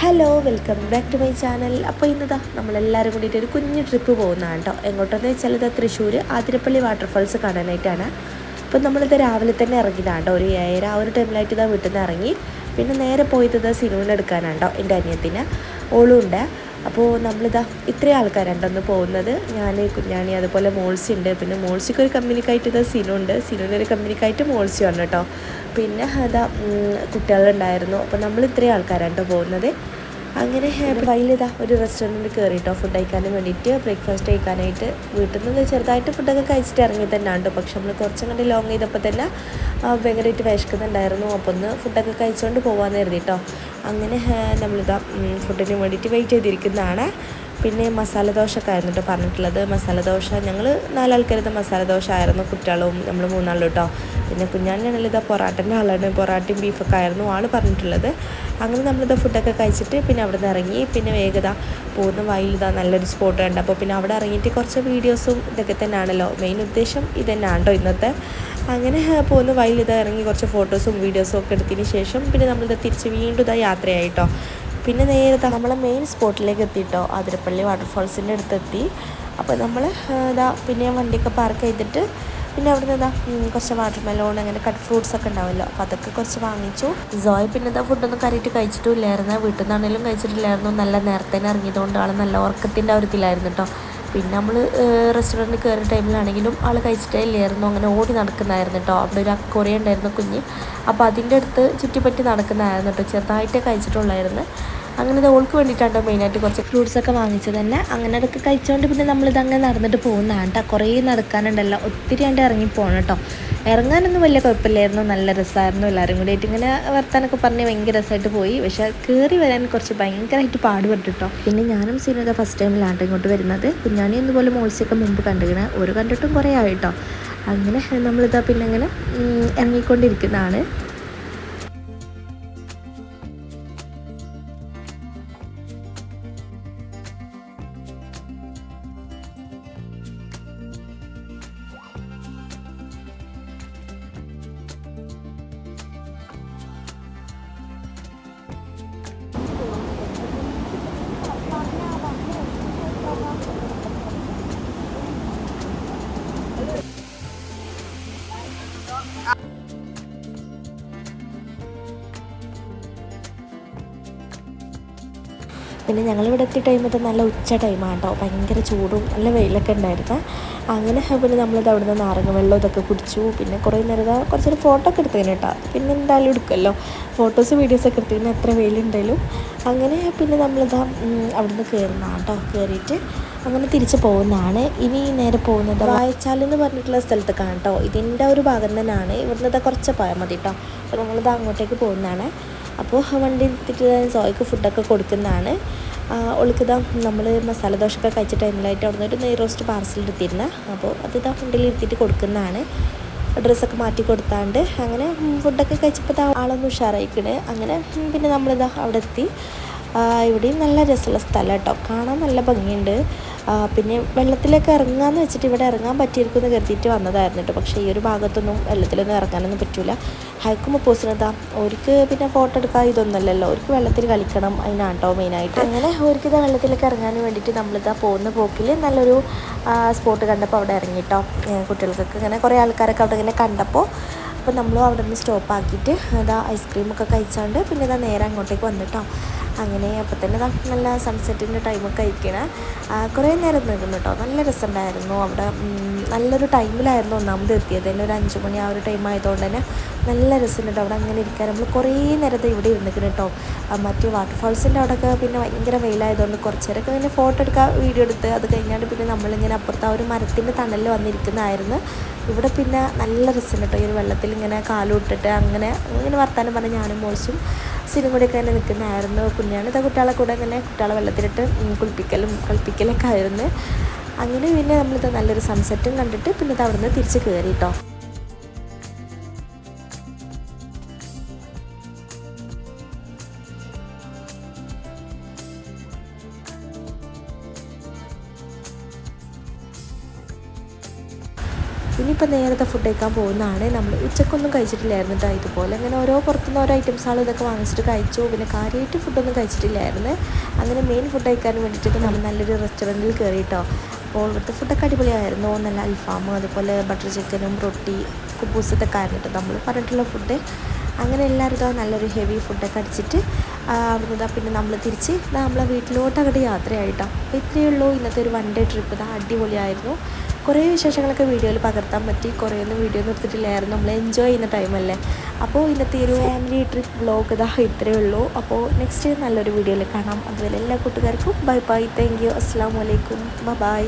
Hello welcome back to my channel അപ്പോൾ ഇന്നതാ നമ്മളെല്ലാവരും കൂടിയിട്ട് ഒരു കുഞ്ഞു ട്രിപ്പ് പോകുന്നതാണ് കേട്ടോ എങ്ങോട്ടെന്ന് വെച്ചാൽ ഇതാ തൃശ്ശൂർ ആതിരപ്പള്ളി വാട്ടർഫാൾസ് കാണാനായിട്ടാണ്. അപ്പോൾ നമ്മളിത് രാവിലെ തന്നെ ഇറങ്ങിയതാണ് കേട്ടോ ഒരു ഏഴര ആ ഒരു ടൈമിലായിട്ട് ഇതാ വീട്ടിൽ നിന്ന് ഇറങ്ങി. പിന്നെ നേരെ പോയത് ഇതാ സിനുവിനെ എടുക്കാനാണ് കേട്ടോ എന്റെ അനിയത്തിന്. ഓളും ഉണ്ട്. അപ്പോൾ നമ്മളിതാ ഇത്രയും ആൾക്കാരുണ്ടെന്ന് പോകുന്നത്. ഞാൻ കുഞ്ഞാണി അതുപോലെ മോൾസി ഉണ്ട് പിന്നെ മോൾസിക്ക് ഒരു കമ്പനിക്കായിട്ട് ഇതാ സിനു ഉണ്ട് സിനുവിനൊരു കമ്പനിക്കായിട്ട് മോൾസി ഉണ്ട് കേട്ടോ. പിന്നെ അതാ കുട്ടികളുണ്ടായിരുന്നു. അപ്പോൾ നമ്മൾ ഇത്രയും ആൾക്കാരാണ് കേട്ടോ പോകുന്നത്. അങ്ങനെ വൈലിതാ ഒരു റെസ്റ്റോറന്റിൽ കയറിയിട്ടോ ഫുഡ് കഴിക്കാനും വേണ്ടിയിട്ട്. ബ്രേക്ക്ഫാസ്റ്റ് കഴിക്കാനായിട്ട് വീട്ടിൽ നിന്ന് ചെറുതായിട്ട് ഫുഡൊക്കെ കഴിച്ചിട്ട് ഇറങ്ങി തന്നെ ഉണ്ട് പക്ഷെ നമ്മൾ കുറച്ചും കണ്ട് ലോങ് ചെയ്തപ്പോൾ തന്നെ ഭയങ്കരമായിട്ട് വിശക്കുന്നുണ്ടായിരുന്നു. അപ്പോൾ ഒന്ന് ഫുഡൊക്കെ കഴിച്ചുകൊണ്ട് പോകാമെന്ന് കരുതിട്ടോ അങ്ങനെ നമ്മളിതാ ഫുഡിന് വേണ്ടിയിട്ട് വെയിറ്റ് ചെയ്തിരിക്കുന്നതാണ്. പിന്നെ മസാല ദോശ ഒക്കെ ആയിരുന്നു കേട്ടോ പറഞ്ഞിട്ടുള്ളത്. മസാല ദോശ ഞങ്ങൾ നാലാൾക്കാരുടെ മസാല ദോശ ആയിരുന്നു കുട്ടികളും നമ്മൾ മൂന്നാളും കേട്ടോ പിന്നെ കുഞ്ഞാനാണെങ്കിൽ ഇതാ പൊറാട്ടന്റെ ആളാണ് പൊറാട്ടയും ബീഫൊക്കെ ആയിരുന്നു ആൾ പറഞ്ഞിട്ടുള്ളത്. അങ്ങനെ നമ്മളിത് ഫുഡൊക്കെ കഴിച്ചിട്ട് പിന്നെ അവിടെ നിന്ന് ഇറങ്ങി. പിന്നെ വേഗത പോകുന്ന വയലിതാ നല്ലൊരു സ്പോട്ട് ഉണ്ട് അപ്പോൾ പിന്നെ അവിടെ ഇറങ്ങിയിട്ട് കുറച്ച് വീഡിയോസും ഇതൊക്കെ തന്നെയാണല്ലോ. മെയിൻ ഉദ്ദേശം ഇത് തന്നെയാണ് കേട്ടോ ഇന്നത്തെ. അങ്ങനെ പോകുന്ന വയലിതാ ഇറങ്ങി കുറച്ച് ഫോട്ടോസും വീഡിയോസും ഒക്കെ എടുത്തതിന് ശേഷം പിന്നെ നമ്മളിത് തിരിച്ച് വീണ്ടും ഇതാ യാത്രയായിട്ടോ പിന്നെ നേരത്തെ നമ്മളെ മെയിൻ സ്പോട്ടിലേക്ക് എത്തിയിട്ടോ ആതിരപ്പള്ളി വാട്ടർഫാൾസിന്റെ അടുത്തെത്തി. അപ്പോൾ നമ്മൾ ഇതാ പിന്നെ വണ്ടിയൊക്കെ പാർക്ക് ചെയ്തിട്ട് പിന്നെ അവിടെ ഇതാ കുറച്ച് വാട്ടർ മെലോൺ അങ്ങനെ കട്ട് ഫ്രൂട്ട്സ് ഒക്കെ ഉണ്ടാവുമല്ലോ. അപ്പോൾ അതൊക്കെ കുറച്ച് വാങ്ങിച്ചു. ജോയ് പിന്നെ ഇതാ ഫുഡൊന്നും കറിയിട്ട് കഴിച്ചിട്ടില്ലായിരുന്നു വീട്ടിൽ നിന്നാണെങ്കിലും കഴിച്ചിട്ടില്ലായിരുന്നു. നല്ല നേരത്തെ തന്നെ ഇറങ്ങിയതുകൊണ്ട് ആൾ നല്ല ഉറക്കത്തിന്റെ ഇതിലായിരുന്നു കേട്ടോ പിന്നെ നമ്മൾ റെസ്റ്റോറന്റിൽ കയറിയ ടൈമിലാണെങ്കിലും ആൾ കഴിച്ചിട്ടേ ഇല്ലായിരുന്നു. അങ്ങനെ ഓടി നടക്കുന്നതായിരുന്നു കേട്ടോ അവിടെ ഒരു അക്കോറിയ ഉണ്ടായിരുന്നു കുഞ്ഞ്. അപ്പോൾ അതിന്റെ അടുത്ത് ചുറ്റിപ്പറ്റി നടക്കുന്നതായിരുന്നു കേട്ടോ ചെറുതായിട്ടേ കഴിച്ചിട്ടുള്ളായിരുന്നു. അങ്ങനെ ഓൾക്ക് വേണ്ടിയിട്ടാണ് മെയിനായിട്ട് കുറച്ച് ഫ്രൂട്ട്സ് ഒക്കെ വാങ്ങിച്ചത് തന്നെ. അങ്ങനെ അതൊക്കെ കഴിച്ചുകൊണ്ട് പിന്നെ നമ്മളിത് അങ്ങനെ നടന്നിട്ട് പോകുന്നതാണ് കേട്ടോ കുറേ നടക്കാനുണ്ടല്ലോ. ഒത്തിരി ആണ്ട് ഇറങ്ങി പോകണം കേട്ടോ ഇറങ്ങാനൊന്നും വലിയ കുഴപ്പമില്ലായിരുന്നു. നല്ല രസമായിരുന്നു. എല്ലാവരും കൂടി ആയിട്ട് ഇങ്ങനെ വർത്താനൊക്കെ പറഞ്ഞ് ഭയങ്കര രസമായിട്ട് പോയി. പക്ഷെ കയറി വരാൻ കുറച്ച് ഭയങ്കരമായിട്ട് പാടുപെട്ടു കേട്ടോ പിന്നെ ഞാനും സീനൊക്കെ ഫസ്റ്റ് ടൈമിലാണ് ഇങ്ങോട്ട് വരുന്നത്. കുഞ്ഞാണി ഇതുപോലെ മോൾസിയൊക്കെ മുമ്പ് കണ്ടിങ്ങനെ ഒരു കണ്ടിട്ടും കുറേ ആയിട്ടോ അങ്ങനെ നമ്മളിതാ പിന്നെ അങ്ങനെ ഉം, ഇറങ്ങിക്കൊണ്ടിരിക്കുന്നതാണ്. പിന്നെ ഞങ്ങളിവിടെ എത്തിയ ടൈമത്തെ നല്ല ഉച്ച ടൈമാണ് കേട്ടോ ഭയങ്കര ചൂടും നല്ല വെയിലൊക്കെ ഉണ്ടായിരുന്നു. അങ്ങനെ പിന്നെ നമ്മളിത് അവിടെ നിന്ന് നാരങ്ങ വെള്ളം ഇതൊക്കെ കുടിച്ചു. പിന്നെ കുറേ നേരം കുറച്ചൊരു ഫോട്ടോ ഒക്കെ എടുത്തതിന് കേട്ടോ പിന്നെ എന്തായാലും എടുക്കുമല്ലോ ഫോട്ടോസ് വീഡിയോസൊക്കെ എടുത്തതിന് എത്ര വെയിലുണ്ടായാലും അങ്ങനെ പിന്നെ നമ്മളിതാ അവിടെ നിന്ന് കയറുന്നതാണ് കേട്ടോ കയറിയിട്ട് അങ്ങനെ തിരിച്ച് പോകുന്നതാണ്. ഇനി നേരെ പോകുന്നത് വായച്ചാൽ പറഞ്ഞിട്ടുള്ള സ്ഥലത്തേക്കാണ് കേട്ടോ ഇതിന്റെ ഒരു ഭാഗം തന്നെയാണ്. ഇവിടുന്ന് കുറച്ച് പോയാൽ മതി കേട്ടോ അപ്പോൾ നമ്മളിത് അങ്ങോട്ടേക്ക് പോകുന്നതാണ്. അപ്പോൾ വണ്ടി എടുത്തിട്ട് സോയ്ക്ക് ഫുഡൊക്കെ കൊടുക്കുന്നതാണ്. ഒളിക്കതാ നമ്മൾ മസാല ദോശയൊക്കെ കഴിച്ച ടൈമിലായിട്ട് അവിടെ നിന്ന് ഒരു നെയ് റോസ്റ്റ് പാർസൽ എടുത്തിരുന്ന. അപ്പോൾ അത് ഇതാ വണ്ടിയിൽ ഇരുത്തിയിട്ട് കൊടുക്കുന്നതാണ്. ഡ്രസ്സൊക്കെ മാറ്റി കൊടുത്താണ്ട് അങ്ങനെ ഫുഡൊക്കെ കഴിച്ചപ്പോൾ ആളൊന്ന് ഉഷാറായിക്കണ്. അങ്ങനെ പിന്നെ നമ്മളിതാ അവിടെ എത്തി. ഇവിടെയും നല്ല രസമുള്ള സ്ഥലം കേട്ടോ. കാണാൻ നല്ല ഭംഗിയുണ്ട്. പിന്നെ വെള്ളത്തിലൊക്കെ ഇറങ്ങാന്ന് വെച്ചിട്ട് ഇവിടെ ഇറങ്ങാൻ പറ്റിയിരിക്കും എന്ന് കരുതിയിട്ട് വന്നതായിരുന്നു കേട്ടോ. പക്ഷേ ഈ ഒരു ഭാഗത്തൊന്നും വെള്ളത്തിലൊന്നും ഇറങ്ങാനൊന്നും പറ്റില്ല ഹൈക്കും പോസിനതാ അവർക്ക് പിന്നെ ഫോട്ടോ എടുക്കാൻ ഇതൊന്നുമല്ലല്ലോ. അവർക്ക് വെള്ളത്തിൽ കളിക്കണം അതിനാട്ടോ മെയിനായിട്ട്. അങ്ങനെ അവർക്ക് ഇതാ വെള്ളത്തിലൊക്കെ ഇറങ്ങാൻ വേണ്ടിയിട്ട് നമ്മളിതാ പോകുന്ന പോക്കിൽ നല്ലൊരു സ്പോട്ട് കണ്ടപ്പോൾ അവിടെ ഇറങ്ങിയിട്ടോ കുട്ടികൾക്കൊക്കെ ഇങ്ങനെ കുറേ ആൾക്കാരൊക്കെ അവിടെ ഇങ്ങനെ കണ്ടപ്പോൾ അപ്പോൾ നമ്മളും അവിടെ നിന്ന് സ്റ്റോപ്പ് ആക്കിയിട്ട് ഇതാ ഐസ്ക്രീമൊക്കെ കഴിച്ചാണ്ട് പിന്നെ ഇതാ നേരെ അങ്ങോട്ടേക്ക് വന്നിട്ടോ. അങ്ങനെ അപ്പോൾ തന്നെ നല്ല സൺസെറ്റിന്റെ ടൈമൊക്കെ കഴിക്കണേ കുറേ നേരം നിന്നു കേട്ടോ. നല്ല രസമുണ്ടായിരുന്നു. അവിടെ നല്ലൊരു ടൈമിലായിരുന്നു ഒന്നാമത് എത്തിയത്. തന്നെ ഒരു അഞ്ച് മണി ആ ഒരു ടൈം ആയതുകൊണ്ട് തന്നെ നല്ല രസമുണ്ട് അവിടെ അങ്ങനെ ഇരിക്കാൻ. നമ്മൾ കുറേ നേരത്തെ ഇവിടെ ഇരുന്നിക്കണം കേട്ടോ. മറ്റു വാട്ടർഫാൾസിന്റെ അവിടെയൊക്കെ പിന്നെ ഭയങ്കര വെയിലായതുകൊണ്ട് കുറച്ച് നേരമൊക്കെ പിന്നെ ഫോട്ടോ എടുക്കുക വീഡിയോ എടുത്ത് അത് കഴിഞ്ഞാണ്ട് പിന്നെ നമ്മളിങ്ങനെ അപ്പുറത്ത് ആ ഒരു മരത്തിന്റെ തണലിൽ വന്നിരിക്കുന്നതായിരുന്നു. ഇവിടെ പിന്നെ നല്ല രസമുണ്ട് കേട്ടോ. ഈ ഒരു വെള്ളത്തിൽ ഇങ്ങനെ കാലുവിട്ടിട്ട് അങ്ങനെ ഇങ്ങനെ വർത്താനം പറഞ്ഞ് ഞാനും മോശം സിനും കൂടെയൊക്കെ തന്നെ നിൽക്കുന്നതായിരുന്നു കുഞ്ഞാണ്. ഇതാ കുട്ടികളെ കൂടെ ഇങ്ങനെ കുട്ടികളെ വെള്ളത്തിലിട്ട് കുളിപ്പിക്കലും കളിപ്പിക്കലൊക്കെ ആയിരുന്നു. അങ്ങനെ പിന്നെ നമ്മളിത് നല്ലൊരു സൺസെറ്റും കണ്ടിട്ട് പിന്നെ ഇത് അവിടുന്ന് തിരിച്ച് കയറി കേട്ടോ. ഇനിയിപ്പോൾ നേരത്തെ ഫുഡ് കഴിക്കാൻ പോകുന്നതാണ്. നമ്മൾ ഉച്ചക്കൊന്നും കഴിച്ചിട്ടില്ലായിരുന്നു കേട്ടോ ഇതുപോലെ അങ്ങനെ ഓരോ പുറത്തുനിന്ന് ഓരോ ഐറ്റംസ് ഐറ്റംസുകൾ ഇതൊക്കെ വാങ്ങിച്ചിട്ട് കഴിച്ചു. പിന്നെ കാര്യമായിട്ട് ഫുഡൊന്നും കഴിച്ചിട്ടില്ലായിരുന്നു. അങ്ങനെ മെയിൻ ഫുഡ് കഴിക്കാൻ വേണ്ടിയിട്ട് നമ്മൾ നല്ലൊരു റെസ്റ്റോറന്റിൽ കയറി കേട്ടോ അപ്പോൾ ഇവിടുത്തെ ഫുഡൊക്കെ അടിപൊളിയായിരുന്നു. നല്ല അൽഫാം അതുപോലെ ബട്ടർ ചിക്കനും റൊട്ടി കുബൂസൊക്കെ ആയിരുന്നു കേട്ടോ നമ്മൾ പറഞ്ഞിട്ടുള്ള ഫുഡ് അങ്ങനെ എല്ലാവരും നല്ലൊരു ഹെവി ഫുഡൊക്കെ അടിച്ചിട്ട് അവിടുന്ന് പിന്നെ നമ്മൾ തിരിച്ച് നമ്മളെ വീട്ടിലോട്ട് അങ്ങോട്ട് യാത്രയായിട്ടാണ് അപ്പോൾ ഇത്രയേ ഉള്ളൂ. ഇന്നത്തെ ഒരു വൺ ഡേ ട്രിപ്പ് ഇതാ അടിപൊളിയായിരുന്നു. കുറേ വിശേഷങ്ങളൊക്കെ വീഡിയോയിൽ പകർത്താൻ പറ്റി. കുറേ ഒന്നും വീഡിയോ നിർത്തിയിട്ടില്ലായിരുന്നു നമ്മൾ എൻജോയ് ചെയ്യുന്ന ടൈമല്ലേ അപ്പോൾ ഇന്നത്തെ ഒരു ഫാമിലി ട്രിപ്പ് വ്ലോഗ് ഇതാ ഇത്രയേ ഉള്ളൂ. അപ്പോൾ നെക്സ്റ്റ് നല്ലൊരു വീഡിയോയിൽ കാണാം. അതുപോലെ എല്ലാ കൂട്ടുകാർക്കും ബൈ ബൈ താങ്ക് യു അസ്സാം വലൈക്കും ബൈ